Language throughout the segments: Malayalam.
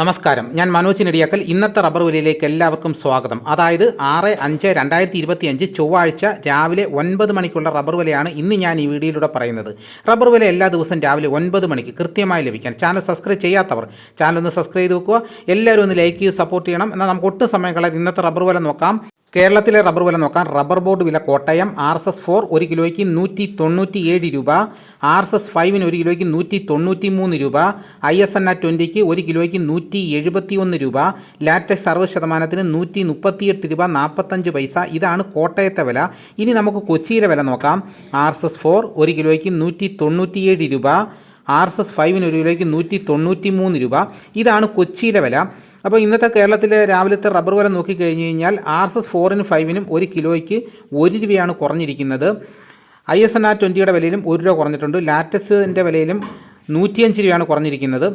നമസ്കാരം. ഞാൻ മനോജ് നെടിയാക്കൽ. ഇന്നത്തെ റബ്ബർ വിലയിലേക്ക് എല്ലാവർക്കും സ്വാഗതം. അതായത് ആറ് അഞ്ച് രണ്ടായിരത്തി ഇരുപത്തി അഞ്ച് ചൊവ്വാഴ്ച രാവിലെ ഒൻപത് മണിക്കുള്ള റബ്ബർ വിലയാണ് ഇന്ന് ഞാൻ ഈ വീഡിയോയിലൂടെ പറയുന്നത്. റബ്ബർ വില എല്ലാ ദിവസവും രാവിലെ ഒൻപത് മണിക്ക് കൃത്യമായി ലഭിക്കാൻ. ചാനൽ സബ്സ്ക്രൈബ് ചെയ്യാത്തവർ ചാനൽ ഒന്ന് സബ്സ്ക്രൈബ് ചെയ്ത് വെക്കുക. എല്ലാവരും ഒന്ന് ലൈക്ക് ചെയ്ത് സപ്പോർട്ട് ചെയ്യണം. എന്നാൽ നമുക്ക് ഒട്ടും സമയം കളയാതെ ഇന്നത്തെ റബ്ബർ വില നോക്കാം. കേരളത്തിലെ റബ്ബർ വില നോക്കാം. റബ്ബർ ബോർഡ് വില Kottayam R S S four ഒരു കിലോയ്ക്ക് നൂറ്റി തൊണ്ണൂറ്റി ഏഴ് രൂപ ആർ എസ് എസ് ഫൈവിന് ഒരു കിലോയ്ക്ക് നൂറ്റി തൊണ്ണൂറ്റി മൂന്ന് രൂപ ഐ എസ് എൻ ആ ട്വന്റിക്ക് ഒരു കിലോയ്ക്ക് നൂറ്റി എഴുപത്തി ഒന്ന് രൂപ ലാറ്റക്സ് അറുപത് ശതമാനത്തിന് നൂറ്റി മുപ്പത്തിയെട്ട് രൂപ നാൽപ്പത്തഞ്ച് പൈസ. ഇതാണ് കോട്ടയത്തെ വില. ഇനി നമുക്ക് കൊച്ചിയിലെ വില നോക്കാം. ആർ എസ് എസ് ഫോർ ഒരു കിലോയ്ക്ക് നൂറ്റി തൊണ്ണൂറ്റിയേഴ് രൂപ ആർ എസ് എസ് ഫൈവിന് ഒരു കിലോയ്ക്ക് നൂറ്റി തൊണ്ണൂറ്റി മൂന്ന് രൂപ. ഇതാണ് കൊച്ചിയിലെ വില. അപ്പോൾ ഇന്നത്തെ കേരളത്തിലെ രാവിലത്തെ റബ്ബർ വില നോക്കിക്കഴിഞ്ഞ് കഴിഞ്ഞാൽ ആർ എസ് എസ് ഫോറിനും ഫൈവിനും ഒരു കിലോയ്ക്ക് ഒരു രൂപയാണ് കുറഞ്ഞിരിക്കുന്നത്. ഐ എസ് എൻ ആർ ട്വന്റിയുടെ വിലയിലും ഒരു രൂപ കുറഞ്ഞിട്ടുണ്ട്. ലാറ്റസിന്റെ വിലയിലും നൂറ്റിയഞ്ച് രൂപയാണ് കുറഞ്ഞിരിക്കുന്നത്.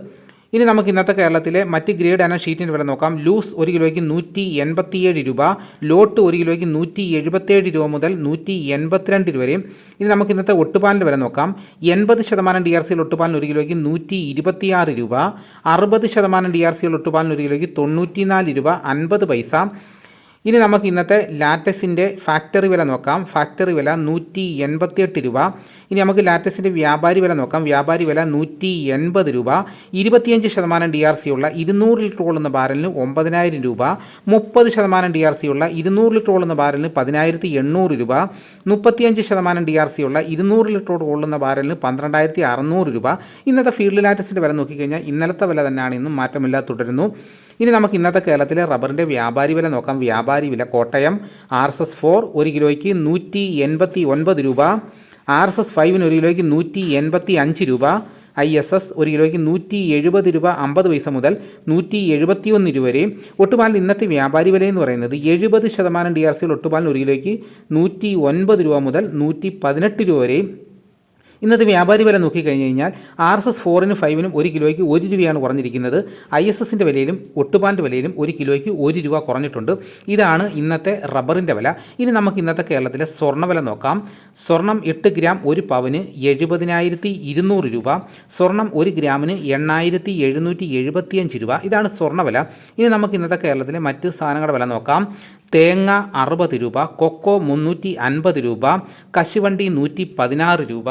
ഇനി നമുക്ക് ഇന്നത്തെ കേരളത്തിലെ മറ്റ് ഗ്രേഡ് അന ഷീറ്റിന്റെ വില നോക്കാം. ലൂസ് ഒരു കിലോയ്ക്ക് നൂറ്റി എൺപത്തിയേഴ് രൂപ ലോട്ട് ഒരു കിലോയ്ക്ക് നൂറ്റി എഴുപത്തേഴ് രൂപ മുതൽ നൂറ്റി എൺപത്തിരണ്ട് രൂപ വരെയും ഇനി നമുക്ക് ഇന്നത്തെ ഒട്ടുപാലിന്റെ വില നോക്കാം. എൺപത് ശതമാനം ഡി ആർ സിയിൽ ഒട്ടുപാലിന് ഒരു കിലോയ്ക്ക് നൂറ്റി ഇരുപത്തിയാറ് രൂപ അറുപത് ശതമാനം ഡി ആർ സിയിൽ ഒട്ടുപാലിന് ഒരു കിലോയ്ക്ക് തൊണ്ണൂറ്റിനാല് രൂപ അൻപത് പൈസ ഇനി നമുക്ക് ഇന്നത്തെ ലാറ്റസിന്റെ ഫാക്ടറി വില നോക്കാം. ഫാക്ടറി വില നൂറ്റി എൺപത്തിയെട്ട് രൂപ. ഇനി നമുക്ക് ലാറ്റസിന്റെ വ്യാപാരി വില നോക്കാം. വ്യാപാരി വില നൂറ്റി എൺപത് രൂപ. ഇരുപത്തിയഞ്ച് ശതമാനം ഡി ആർ സി ഉള്ള ഇരുന്നൂറ് ലിറ്റർ കൊള്ളുന്ന ബാരലിന് ഒമ്പതിനായിരം രൂപ. മുപ്പത് ശതമാനം ഡി ആർ സി ഉള്ള ഇരുന്നൂറ് ലിറ്റർ കൊള്ളുന്ന ബാരലിന് പതിനായിരത്തി എണ്ണൂറ് രൂപ. മുപ്പത്തിയഞ്ച് ശതമാനം ഡി ആർ സി ഉള്ള ഇരുന്നൂറ് ലിറ്റർ കൊള്ളുന്ന ബാരലിന് പന്ത്രണ്ടായിരത്തി അറുന്നൂറ് രൂപ. ഇന്നത്തെ ഫീൽഡ് ലാറ്റസിന്റെ വില നോക്കിക്കഴിഞ്ഞാൽ ഇന്നലത്തെ വില തന്നെയാണ് ഇന്നും മാറ്റമില്ലാതെ തുടരുന്നു. ഇനി നമുക്ക് ഇന്നത്തെ കേരളത്തിലെ റബ്ബറിന്റെ വ്യാപാരി വില നോക്കാം. വ്യാപാരി വില Kottayam R S S four ഒരു കിലോയ്ക്ക് നൂറ്റി എൺപത്തി ഒൻപത് രൂപ. ആർ എസ് എസ് ഫൈവിന് ഒരു കിലോയ്ക്ക് നൂറ്റി എൺപത്തി അഞ്ച് രൂപ. ഐ എസ് എസ് ഒരു കിലോയ്ക്ക് നൂറ്റി എഴുപത് രൂപ അമ്പത് പൈസ മുതൽ നൂറ്റി എഴുപത്തി ഒന്ന് രൂപ വരെ. ഒട്ടുപാലിന് ഇന്നത്തെ വ്യാപാരി വില എന്ന് പറയുന്നത് എഴുപത് ശതമാനം ഡി ആർ സിയിൽ ഒട്ടുപാലിന് ഒരു കിലോയ്ക്ക് നൂറ്റി ഒൻപത് രൂപ മുതൽ നൂറ്റി പതിനെട്ട് രൂപ വരെയും ഇന്നത്തെ വ്യാപാരി വില നോക്കിക്കഴിഞ്ഞ് കഴിഞ്ഞാൽ ആർ എസ് എസ് ഫോറിനും ഫൈവിനും ഒരു കിലോയ്ക്ക് ഒരു രൂപയാണ് കുറഞ്ഞിരിക്കുന്നത്. ഐ എസ് എസിന്റെ വിലയിലും ഒട്ടുപാലിന്റെ വിലയിലും ഒരു കിലോയ്ക്ക് ഒരു രൂപ കുറഞ്ഞിട്ടുണ്ട്. ഇതാണ് ഇന്നത്തെ റബ്ബറിന്റെ വില. ഇനി നമുക്ക് ഇന്നത്തെ കേരളത്തിലെ സ്വർണവില നോക്കാം. സ്വർണം എട്ട് ഗ്രാം ഒരു പവന് എഴുപതിനായിരത്തി ഇരുന്നൂറ് രൂപ. സ്വർണം ഒരു ഗ്രാമിന് എണ്ണായിരത്തി എഴുന്നൂറ്റി എഴുപത്തിയഞ്ച് രൂപ. ഇതാണ് സ്വർണവില ഇനി നമുക്ക് ഇന്നത്തെ കേരളത്തിലെ മറ്റ് സാധനങ്ങളുടെ വില നോക്കാം. തേങ്ങ അറുപത് രൂപ കൊക്കോ മുന്നൂറ്റി അൻപത് രൂപ കശുവണ്ടി നൂറ്റി പതിനാറ് രൂപ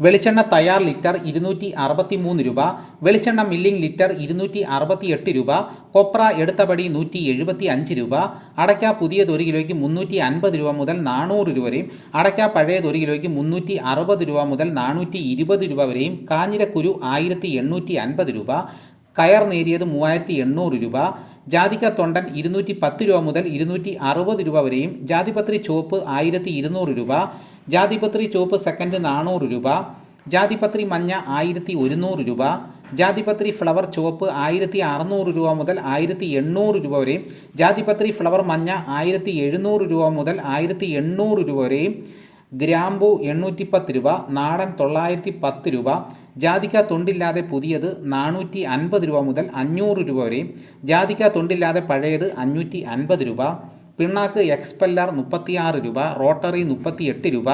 വെളിച്ചെണ്ണ തയ്യാർ ലിറ്റർ ഇരുന്നൂറ്റി അറുപത്തി മൂന്ന് രൂപ വെളിച്ചെണ്ണ മില്ലിംഗ് ലിറ്റർ ഇരുന്നൂറ്റി അറുപത്തി എട്ട് രൂപ കൊപ്ര എടുത്തപടി നൂറ്റി എഴുപത്തി അഞ്ച് രൂപ അടയ്ക്ക പുതിയത് ഒരു കിലോയ്ക്ക് മുന്നൂറ്റി അൻപത് രൂപ മുതൽ നാനൂറ് രൂപ വരെയും അടയ്ക്ക പഴയത് ഒരു കിലോയ്ക്ക് മുന്നൂറ്റി അറുപത് രൂപ മുതൽ നാനൂറ്റി ഇരുപത് രൂപ വരെയും കാഞ്ഞിരക്കുരു ആയിരത്തി എണ്ണൂറ്റി അൻപത് രൂപ കയർ നേരിയത് മൂവായിരത്തി എണ്ണൂറ് രൂപ ജാതിക്ക തൊണ്ടൻ ഇരുന്നൂറ്റി പത്ത് രൂപ മുതൽ ഇരുന്നൂറ്റി അറുപത് രൂപ വരെയും ജാതിപത്രി ചുവപ്പ് ആയിരത്തി ഇരുന്നൂറ് രൂപ ജാതിപത്രി ചുവപ്പ് സെക്കൻഡ് നാനൂറ് രൂപ. ജാതിപത്രി മഞ്ഞ ആയിരത്തി ഒരുന്നൂറ് രൂപ. ജാതിപത്രി ഫ്ലവർ ചുവപ്പ് ആയിരത്തി അറുന്നൂറ് രൂപ മുതൽ ആയിരത്തി എണ്ണൂറ് രൂപ വരെയും. ജാതിപത്രി ഫ്ലവർ മഞ്ഞ ആയിരത്തി എഴുന്നൂറ് രൂപ മുതൽ ആയിരത്തി എണ്ണൂറ് രൂപ വരെയും. ഗ്രാമ്പു എണ്ണൂറ്റി പത്ത് രൂപ നാടൻ തൊള്ളായിരത്തി പത്ത് രൂപ. ജാതിക്ക തൊണ്ടില്ലാതെ പുതിയത് നാനൂറ്റി അൻപത് രൂപ മുതൽ അഞ്ഞൂറ് രൂപ വരെയും. ജാതിക്ക തൊണ്ടില്ലാതെ പഴയത് അഞ്ഞൂറ്റി അൻപത് രൂപ. പിണ്ണാക്ക് എക്സ്പെല്ലർ മുപ്പത്തിയാറ് രൂപ റോട്ടറി മുപ്പത്തിയെട്ട് രൂപ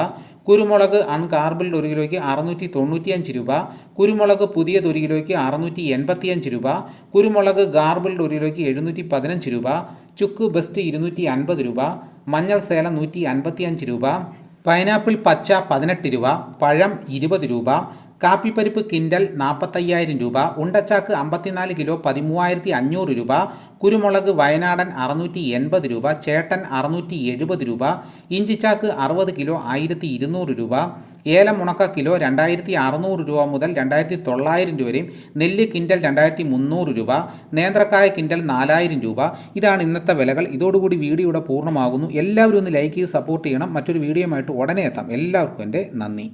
കുരുമുളക് അൺകാർബിൾഡ് ഒരു കിലോയ്ക്ക് അറുന്നൂറ്റി തൊണ്ണൂറ്റിയഞ്ച് രൂപ കുരുമുളക് പുതിയത് ഒരു കിലോയ്ക്ക് അറുന്നൂറ്റി എൺപത്തിയഞ്ച് രൂപ കുരുമുളക് ഗാർബിൾഡ് ഒരു കിലോയ്ക്ക് എഴുന്നൂറ്റി പതിനഞ്ച് രൂപ ചുക്ക് ബെസ്റ്റ് ഇരുന്നൂറ്റി അൻപത് രൂപ മഞ്ഞൾ സേല നൂറ്റി അൻപത്തിയഞ്ച് രൂപ പൈനാപ്പിൾ പച്ച പതിനെട്ട് രൂപ പഴം ഇരുപത് രൂപ കാപ്പിപ്പരിപ്പ് കിൻഡൽ നാൽപ്പത്തയ്യായിരം രൂപ ഉണ്ടച്ചാക്ക് അമ്പത്തിനാല് കിലോ പതിമൂവായിരത്തി അഞ്ഞൂറ് രൂപ കുരുമുളക് വയനാടൻ അറുന്നൂറ്റി എൺപത് രൂപ ചേട്ടൻ അറുന്നൂറ്റി എഴുപത് രൂപ ഇഞ്ചിച്ചാക്ക് അറുപത് കിലോ ആയിരത്തി ഇരുന്നൂറ് രൂപ ഏലം ഉണക്ക കിലോ രണ്ടായിരത്തി അറുന്നൂറ് രൂപ മുതൽ രണ്ടായിരത്തി തൊള്ളായിരം രൂപയും നെല്ല് കിൻഡൽ രണ്ടായിരത്തി മുന്നൂറ് രൂപ നേന്ത്രക്കായ കിൻഡൽ നാലായിരം രൂപ. ഇതാണ് ഇന്നത്തെ വിലകൾ. ഇതോടുകൂടി വീഡിയോയുടെ പൂർണമാകുന്നു. എല്ലാവരും ഒന്ന് ലൈക്ക് ചെയ്ത് സപ്പോർട്ട് ചെയ്യണം. മറ്റൊരു വീഡിയോയുമായിട്ട് ഉടനെ എത്താം. എല്ലാവർക്കും എന്റെ നന്ദി.